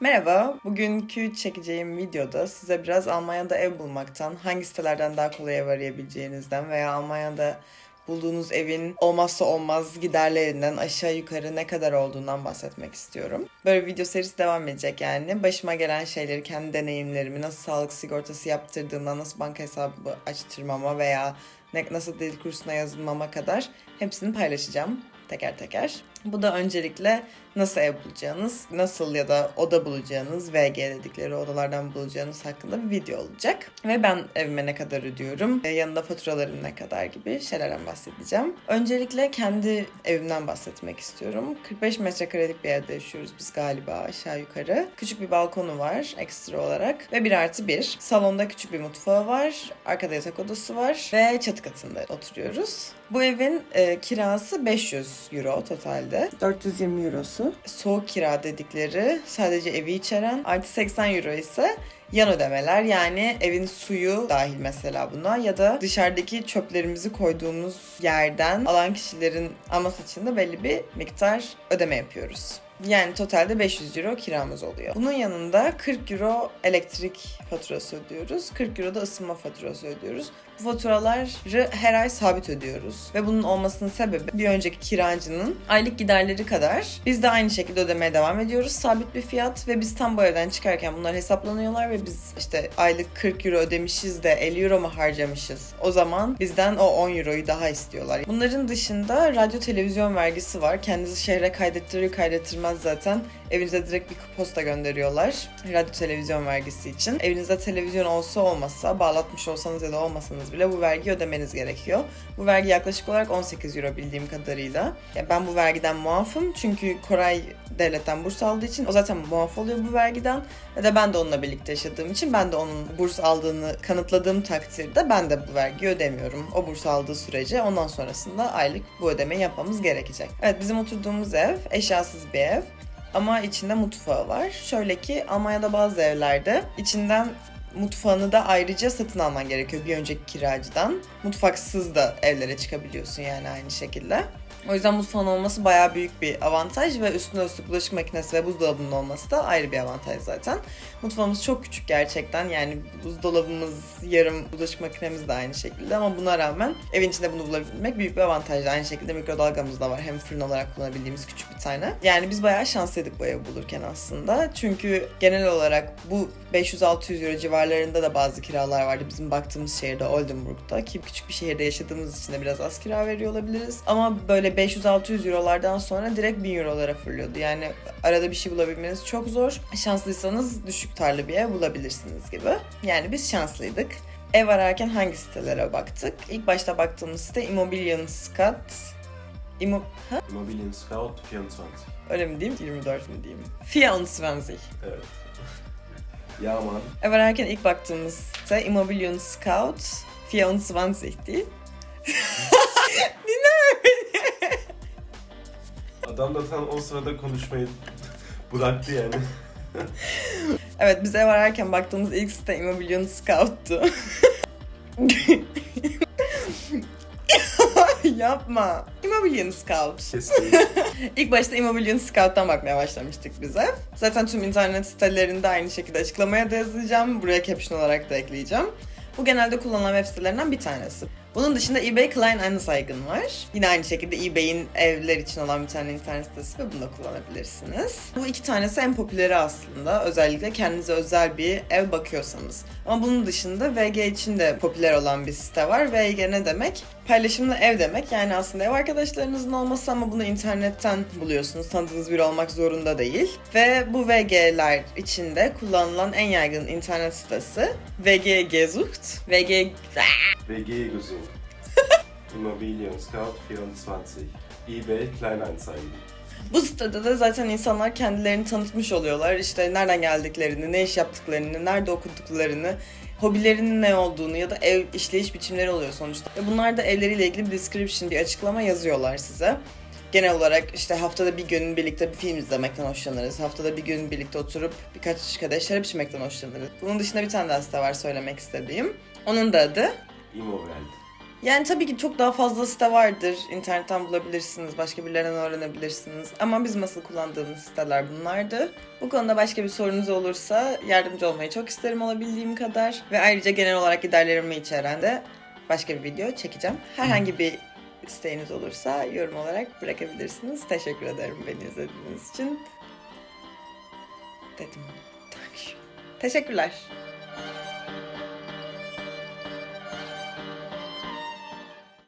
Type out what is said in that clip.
Merhaba, bugünkü çekeceğim videoda size biraz Almanya'da ev bulmaktan, hangi sitelerden daha kolay ev arayabileceğinizden veya Almanya'da bulduğunuz evin olmazsa olmaz giderlerinden aşağı yukarı ne kadar olduğundan bahsetmek istiyorum. Böyle video serisi devam edecek yani. Başıma gelen şeyleri, kendi deneyimlerimi, nasıl sağlık sigortası yaptırdığımdan, nasıl banka hesabı açtırmama veya nasıl dil kursuna yazılmama kadar hepsini paylaşacağım teker teker. Bu da öncelikle nasıl ev bulacağınız, nasıl ya da oda bulacağınız, VG dedikleri odalardan bulacağınız hakkında bir video olacak. Ve ben evime ne kadar ödüyorum, e, yanında faturalarım ne kadar gibi şeylerden bahsedeceğim. Öncelikle kendi evimden bahsetmek istiyorum. 45 metrekarelik bir evde yaşıyoruz biz galiba aşağı yukarı. Küçük bir balkonu var ekstra olarak ve 1 artı 1. Salonda küçük bir mutfağı var, arkada yatak odası var ve çatı katında oturuyoruz. Bu evin e, kirası 500 euro totalde. 420 eurosu. Soğuk kira dedikleri sadece evi içeren. Artı 80 euro ise yan ödemeler yani evin suyu dahil mesela buna ya da dışarıdaki çöplerimizi koyduğumuz yerden alan kişilerin alması için de belli bir miktar ödeme yapıyoruz. Yani totalde 500 euro kiramız oluyor. Bunun yanında 40 euro elektrik faturası ödüyoruz. 40 euro da ısınma faturası ödüyoruz. Bu faturaları her ay sabit ödüyoruz. Ve bunun olmasının sebebi bir önceki kiracının aylık giderleri kadar biz de aynı şekilde ödemeye devam ediyoruz. Sabit bir fiyat ve biz tam bu evden çıkarken bunlar hesaplanıyorlar ve biz işte aylık 40 euro ödemişiz de 50 euro mu harcamışız? O zaman bizden o 10 euroyu daha istiyorlar. Bunların dışında radyo televizyon vergisi var. Kendinizi şehre kaydettirir kaydettirmez zaten evinize direkt bir posta gönderiyorlar. Radyo televizyon vergisi için. Evinizde televizyon olsa olmasa bağlatmış olsanız ya da olmasanız bile bu vergi ödemeniz gerekiyor. Bu vergi yaklaşık olarak 18 euro bildiğim kadarıyla. Ya ben bu vergiden muafım çünkü Koray devletten burs aldığı için o zaten muaf oluyor bu vergiden. Ve de ben de onunla birlikte yaşadığım için ben de onun burs aldığını kanıtladığım takdirde ben de bu vergiyi ödemiyorum. O burs aldığı sürece ondan sonrasında aylık bu ödemeyi yapmamız gerekecek. Evet bizim oturduğumuz ev eşyasız bir ev. Ama içinde mutfağı var. Şöyle ki Almanya'da bazı evlerde içinden mutfağını da ayrıca satın alman gerekiyor bir önceki kiracıdan. Mutfaksız da evlere çıkabiliyorsun yani aynı şekilde. O yüzden mutfağın olması bayağı büyük bir avantaj ve üstüne üstlük bulaşık makinesi ve buzdolabının olması da ayrı bir avantaj zaten. Mutfağımız çok küçük gerçekten yani buzdolabımız, yarım bulaşık makinemiz de aynı şekilde ama buna rağmen evin içinde bunu bulabilmek büyük bir avantaj. Aynı şekilde mikrodalgamız da var hem fırın olarak kullanabildiğimiz küçük bir tane. Yani biz bayağı şanslıydık bu evi bulurken aslında. Çünkü genel olarak bu 500-600 euro civarlarında da bazı kiralar vardı bizim baktığımız şehirde Oldenburg'da ki küçük bir şehirde yaşadığımız için de biraz az kira veriyor olabiliriz. Ama böyle 500-600 eurolardan sonra direkt 1000 eurolara fırlıyordu. Yani arada bir şey bulabilmeniz çok zor. Şanslıysanız düşük tarlı bir ev bulabilirsiniz gibi. Yani biz şanslıydık. Ev ararken hangi sitelere baktık? İlk başta baktığımız site Immobilien Scout. Immo... Ha? Immobilien Scout 24. Öyle mi diyeyim? 24 mi diyeyim? 24. Evet. ja, Mann. Ev ararken ilk baktığımız site Immobilien Scout 24 değil. Adam da tam o sırada konuşmayı bıraktı yani. Evet biz ev ararken baktığımız ilk site Immobilien Scout'tu. Yapma. Immobilien Scout. İlk başta Immobilien Scout'tan bakmaya başlamıştık bize. Zaten tüm internet sitelerinde aynı şekilde açıklamaya da yazacağım. Buraya caption olarak da ekleyeceğim. Bu genelde kullanılan web sitelerinden bir tanesi. Bunun dışında eBay Kleinanzeigen var. Yine aynı şekilde eBay'in evler için olan bir tane internet sitesi ve bunu da kullanabilirsiniz. Bu iki tanesi en popüleri aslında. Özellikle kendinize özel bir ev bakıyorsanız. Ama bunun dışında VG için de popüler olan bir site var. VG ne demek? Paylaşımlı ev demek. Yani aslında ev arkadaşlarınızın olması ama bunu internetten buluyorsunuz. Tanıdığınız biri olmak zorunda değil. Ve bu VG'ler içinde kullanılan en yaygın internet sitesi VG Gesucht. VG... WG gesucht. Immobilien Scout 24. eBay Kleinanzeigen. Bu sitede de zaten insanlar kendilerini tanıtmış oluyorlar. İşte nereden geldiklerini, ne iş yaptıklarını, nerede okuduklarını, hobilerinin ne olduğunu ya da ev işleyiş biçimleri oluyor sonuçta. Ve bunlar da evleriyle ilgili bir description, bir açıklama yazıyorlar size. Genel olarak işte haftada bir gün birlikte bir film izlemekten hoşlanırız. Haftada bir gün birlikte oturup birkaç kadeh şarap içmekten hoşlanırız. Bunun dışında bir tane daha site var söylemek istediğim. Onun da adı Immowelt. Yani tabii ki çok daha fazla site vardır. İnternetten bulabilirsiniz, başka birilerinden öğrenebilirsiniz. Ama bizim asıl kullandığımız siteler bunlardı. Bu konuda başka bir sorunuz olursa yardımcı olmayı çok isterim olabildiğim kadar. Ve ayrıca genel olarak giderlerimi içeren de başka bir video çekeceğim. Herhangi bir isteğiniz olursa yorum olarak bırakabilirsiniz. Teşekkür ederim beni izlediğiniz için. Dedim. Teşekkürler.